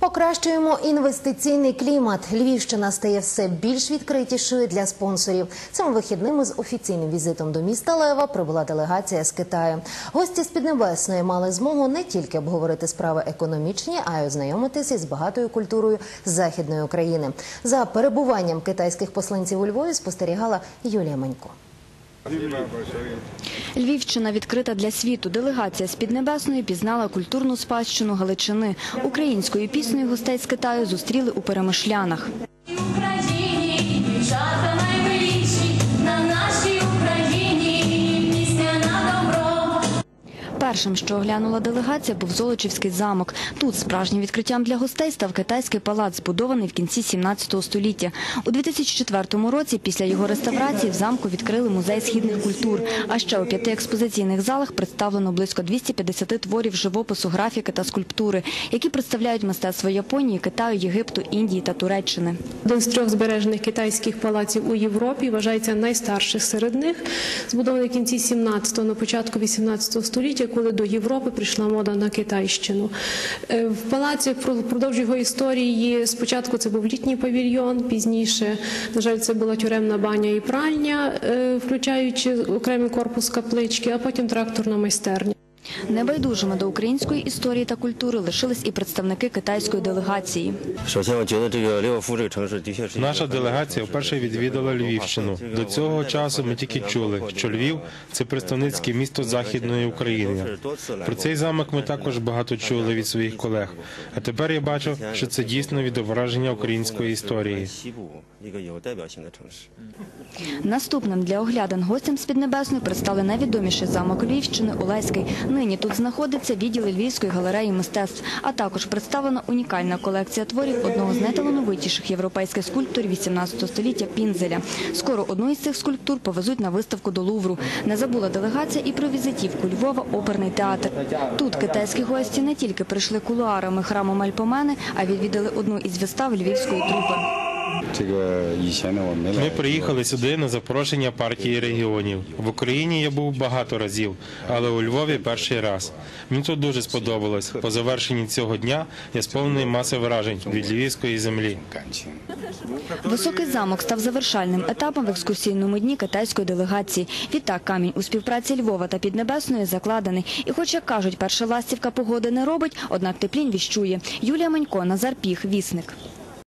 Покращуємо інвестиційний клімат. Львівщина стає все більш відкритішою для спонсорів. Цими вихідними з офіційним візитом до міста Лева прибула делегація з Китаю. Гості з Піднебесної мали змогу не тільки обговорити справи економічні, а й ознайомитися з багатою культурою західної України. За перебуванням китайських посланців у Львові спостерігала Юлія Манько. Львівщина відкрита для світу. Делегація з Піднебесної пізнала культурну спадщину Галичини. Українською піснею гостей з Китаю зустріли у Перемишлянах. Першим, що оглянула делегація, був Золочівський замок. Тут справжнім відкриттям для гостей став китайський палац, збудований в кінці 17 століття. У 2004 році, після його реставрації, в замку відкрили музей східних культур. А ще у п'яти експозиційних залах представлено близько 250 творів живопису, графіки та скульптури, які представляють мистецтво Японії, Китаю, Єгипту, Індії та Туреччини. Один з трьох збережених китайських палаців у Європі вважається найстарших серед них, збудований в кінці 17-го, на початку 18 століття, коли до Європи прийшла мода на Китайщину. Е, В палаці впродовж його історії спочатку це був літній павільйон, пізніше, на жаль, це була тюремна баня і пральня, е, включаючи окремий корпус каплички, а потім тракторна майстерня. Небайдужими до української історії та культури лишились і представники китайської делегації. Наша делегація вперше відвідала Львівщину. До цього часу ми тільки чули, що Львів це представницьке місто Західної України. Про цей замок ми також багато чули від своїх колег. А тепер я бачу, що це дійсно відображення української історії. Наступним для оглядин гостям з Піднебесної предстали найвідоміший замок Львівщини Олеський. Нині тут знаходиться відділ Львівської галереї мистецтв, а також представлена унікальна колекція творів одного з найталановитіших європейських скульпторів 18 століття Пінзеля. Скоро одну із цих скульптур повезуть на виставку до Лувру. Не забула делегація і про візитівку Львова оперний театр. Тут китайські гості не тільки прийшли кулуарами храму Мальпомени, а відвідали одну із вистав львівської трупи. Ми приїхали сюди на запрошення партії регіонів. В Україні я був багато разів, але у Львові перший раз. Мені тут дуже сподобалось. По завершенні цього дня я сповнений маси вражень від львівської землі. Високий замок став завершальним етапом в екскурсійному дні китайської делегації. Відтак камінь у співпраці Львова та Піднебесної закладений. І, хоч як кажуть, перша ластівка погоди не робить, однак теплінь віщує. Юлія Манько, Назар Піх, вісник.